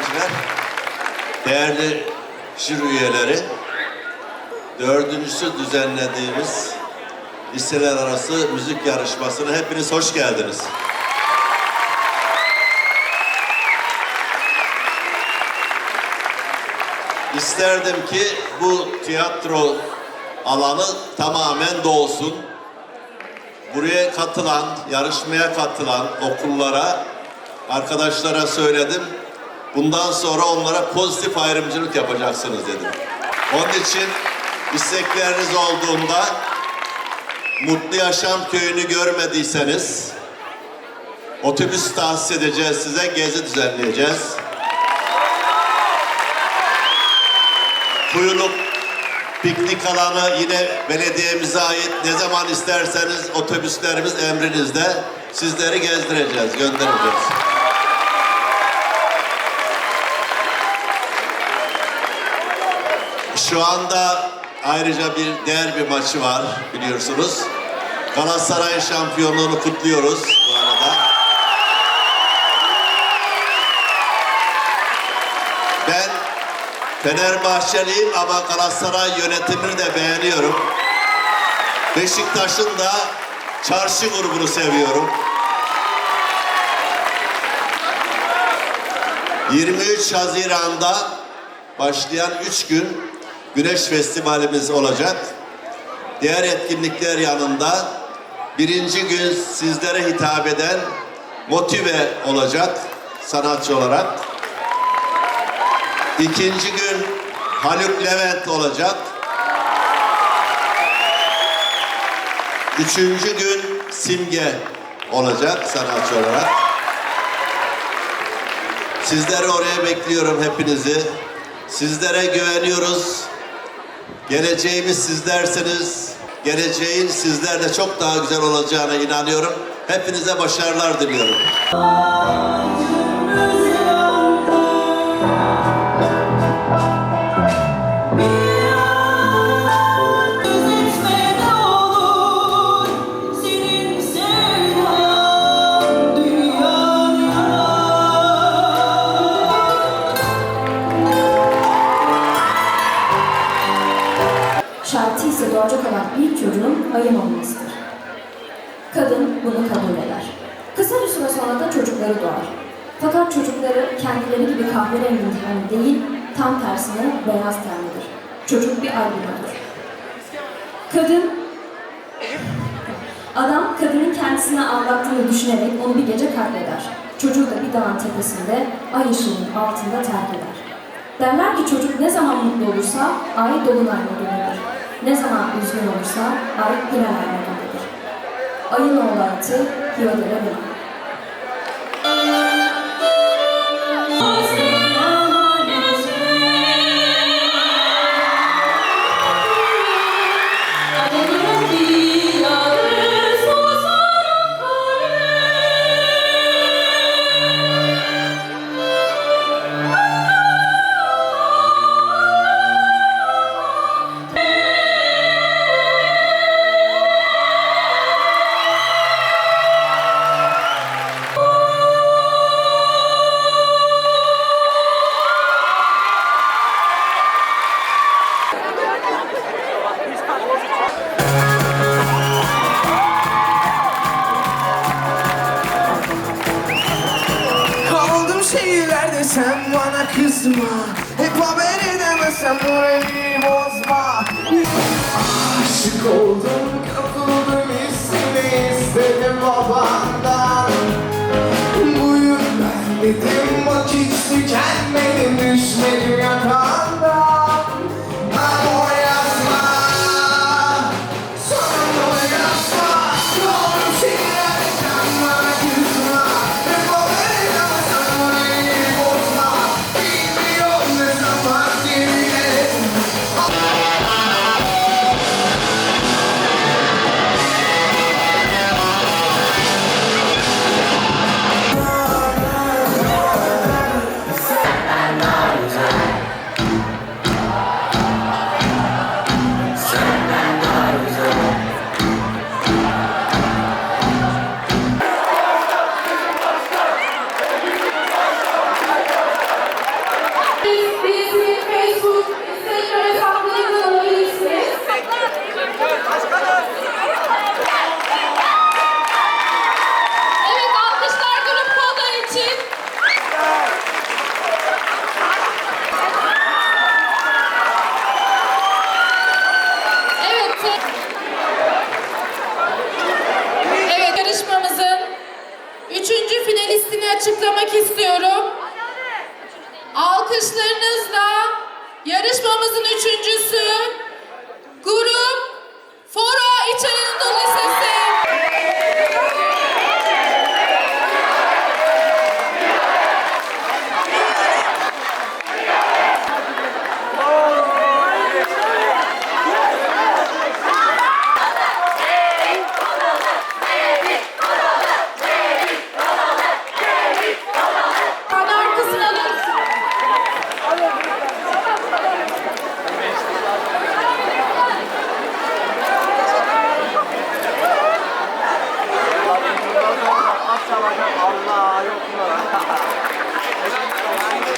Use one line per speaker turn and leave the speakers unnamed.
Öğrenciler, değerli jüri üyeleri, dördüncüsü düzenlediğimiz liseler arası müzik yarışmasına hepiniz hoş geldiniz. İsterdim ki bu tiyatro alanı tamamen dolsun. Buraya katılan, yarışmaya katılan okullara, arkadaşlara söyledim. Bundan sonra onlara pozitif ayrımcılık yapacaksınız dedim. Onun için istekleriniz olduğunda Mutlu Yaşam Köyü'nü görmediyseniz otobüs tahsis edeceğiz size, gezi düzenleyeceğiz. Kuyuluk piknik alanı yine belediyemize ait. Ne zaman isterseniz otobüslerimiz emrinizde. Sizleri gezdireceğiz, göndereceğiz. Şu anda ayrıca bir derbi maçı var biliyorsunuz. Galatasaray şampiyonluğunu kutluyoruz bu arada. Ben Fenerbahçeliyim ama Galatasaray yönetimini de beğeniyorum. Beşiktaş'ın da çarşı grubunu seviyorum. 23 Haziran'da başlayan 3 gün Güneş Festivalimiz olacak. Diğer etkinlikler yanında birinci gün sizlere hitap eden motive olacak sanatçı olarak. İkinci gün Haluk Levent olacak. Üçüncü gün Simge olacak sanatçı olarak. Sizleri oraya bekliyorum hepinizi. Sizlere güveniyoruz. Geleceğimiz sizlersiniz. Geleceğin sizlerle çok daha güzel olacağına inanıyorum. Hepinize başarılar diliyorum.
Şartı ise doğacak olan ilk çocuğun ayın olmasıdır. Kadın bunu kabul eder. Kısa bir süre sonra da çocukları doğar. Fakat çocukları kendileri gibi kahverengi tenli değil, tam tersine beyaz tenlidir. Çocuk bir albinodur. Kadın, adam kadının kendisine anlattığını düşünerek onu bir gece katleder. Çocuğu da bir dağın tepesinde, ay ışığının altında terk eder. Derler ki çocuk ne zaman mutlu olursa ay dolunay modelindedir. Ne zaman üzgün olursa ay birer modelindedir. Ayın oğlu atı Hiyodere Bey.
Sen bana kızma. Hep haber edemezsem moralimi bozma. Aşık oldum kapıldım hissini istedim babandan. Buyur ben dedim vakit tükenmedim düşmedim yakandan Evet alkışlar grup kodu için. Evet. Evet yarışmamızın üçüncü finalistini
açıklamak istiyorum. Alkışlarınızla yarışmamızın üçüncüsü Grup Fora İç Anadolu Lisesi